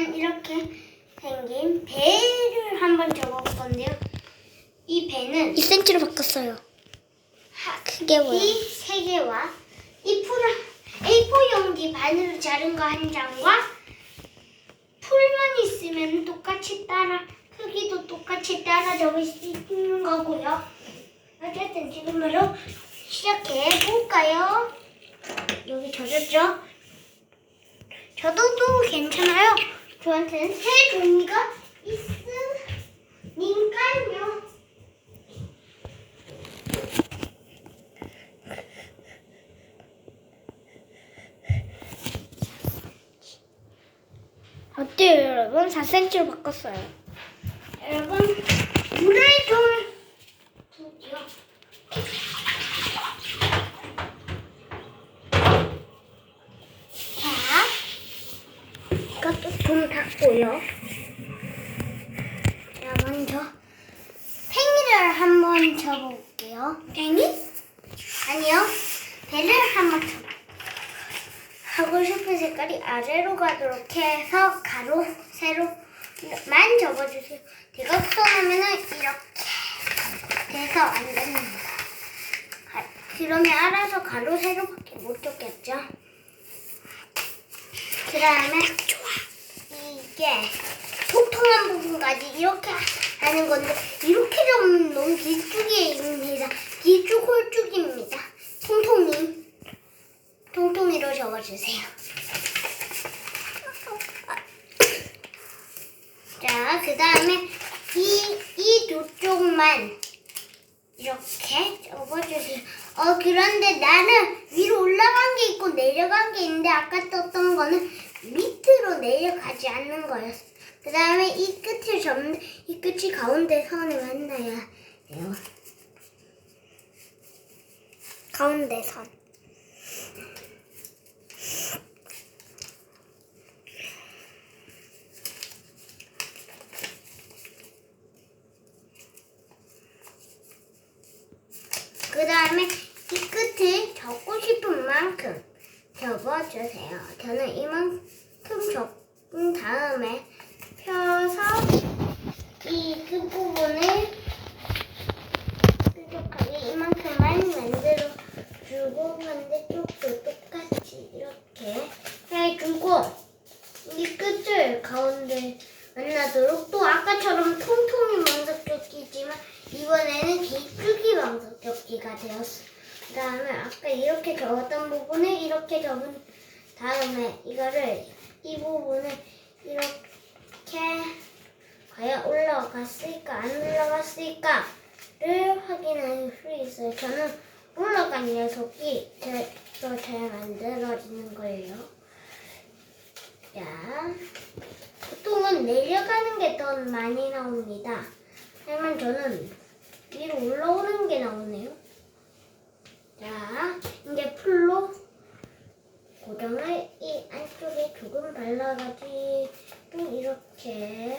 짜잔 이렇게 생긴 배를 한번 접어볼 건데요. 이 배는 2cm로 바꿨어요. 하- 크게 보여. 이세 개와 이 풀, A4 용지 반으로 자른 거 한 장과 풀만 있으면 똑같이 따라 크기도 똑같이 따라 적을 수 있는 거고요. 어쨌든 지금으로 시작해 볼까요? 여기 젖었죠? 젖어도 괜찮아요. 저한테는 세 종이가 있으니까요. 어때요, 여러분? 4cm로 바꿨어요. 여러분 물을 좀 주죠. 자, 좀 닦고요. 자, 먼저 팽이를 한번 접어볼게요. 팽이? 아니요, 배를 한번 접. 하고 싶은 색깔이 아래로 가도록 해서 가로, 세로만 접어주세요. 이것도 하면은 이렇게 돼서 안 됩니다. 가- 그러면 알아서 가로, 세로밖에 못 접겠죠. 그 다음에 이게 통통한 부분까지 이렇게 하는 건데 이렇게 접으면 너무 길쭉이입니다. 길쭉 홀쭉입니다. 통통이 통통이로 접어주세요. 자, 그 다음에 이, 이 두 쪽만 이렇게 접어주세요. 어, 그런데 나는 위로 올라간 게 있고 내려간 게 있는데 아까 떴던 거는 밑으로 내려가지 않는 거였어. 그 다음에 이 끝을 접는, 이 끝이 가운데 선을 만나야 해요. 가운데 선. 그 다음에 이 끝을 접고 싶은 만큼 접어주세요. 저는 이만큼 접은 다음에 펴서 이 끝부분을 뾰족하게 이만큼만 만들어 주고 반대쪽도 똑같이 이렇게 해주고 이 끝을 가운데 만나도록 또 아까처럼 통통이 망석적기지만 이번에는 길쭉이 망석적기가 되었어. 그 다음에 아까 이렇게 접었던 부분을 이렇게 접은 다음에 이거를 이 부분을 이렇게 과연 올라갔을까 안 올라갔을까를 확인할 수 있어요. 저는 올라간 녀석이 더잘 만들어지는 거예요. 자, 보통은 내려가는 게 더 많이 나옵니다. 하지만 저는 위로 올라오는 게 나오네요. 자, 이제 풀로 고정을 이 안쪽에 조금 발라가지고 이렇게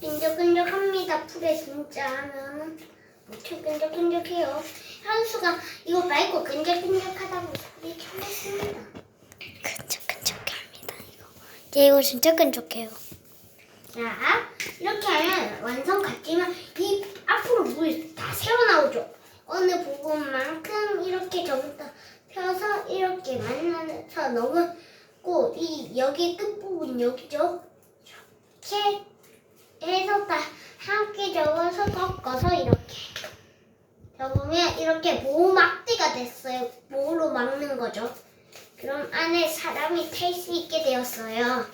끈적끈적합니다. 풀에 진짜 하면 무척 끈적끈적해요. 현수가 이거 말고 끈적끈적하다고 소리 쳐냈습니다. 얘 이거 진짜 끈적해요. 자, 이렇게 하면 완성 같지만 이 앞으로 물이 다 새어나오죠. 어느 부분만큼 이렇게 다 펴서 이렇게 만나서 넘었고 이 여기 끝부분 여기죠. 이렇게 해서 다 함께 접어서 꺾어서 이렇게 접으면 이렇게 보호 막대가 됐어요. 보호로 막는 거죠. 그럼 안에 사람이 탈 수 있게 되었어요.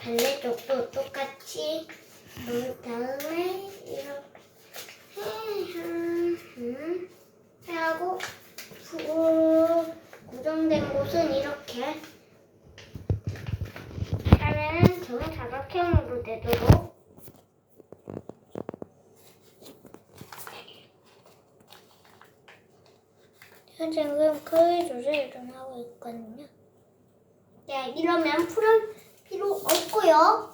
반대쪽도 똑같이 그 다음에 이렇게 음, 하고 구- 고정된 곳은 이렇게 하면 정사각형으로 되도록 현재 지금 크기 조절을 좀 하고 있거든요. 네, 이러면 풀은 필요 없고요.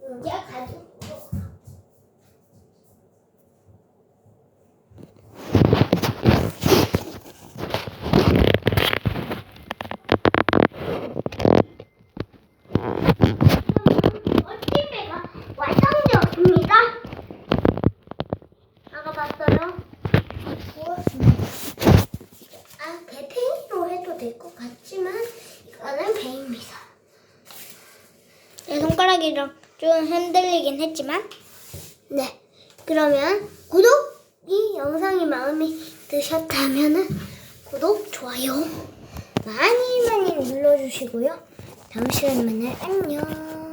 이제 가지고 구웠어요. 구웠습니다. 아, 대팽이로 해도 될 것 같지만 이거는 배입니다. 내 손가락이랑 좀 흔들리긴 했지만 네. 그러면 구독! 이 영상이 마음에 드셨다면은 구독, 좋아요 많이 많이 눌러주시고요. 만나요. 안녕.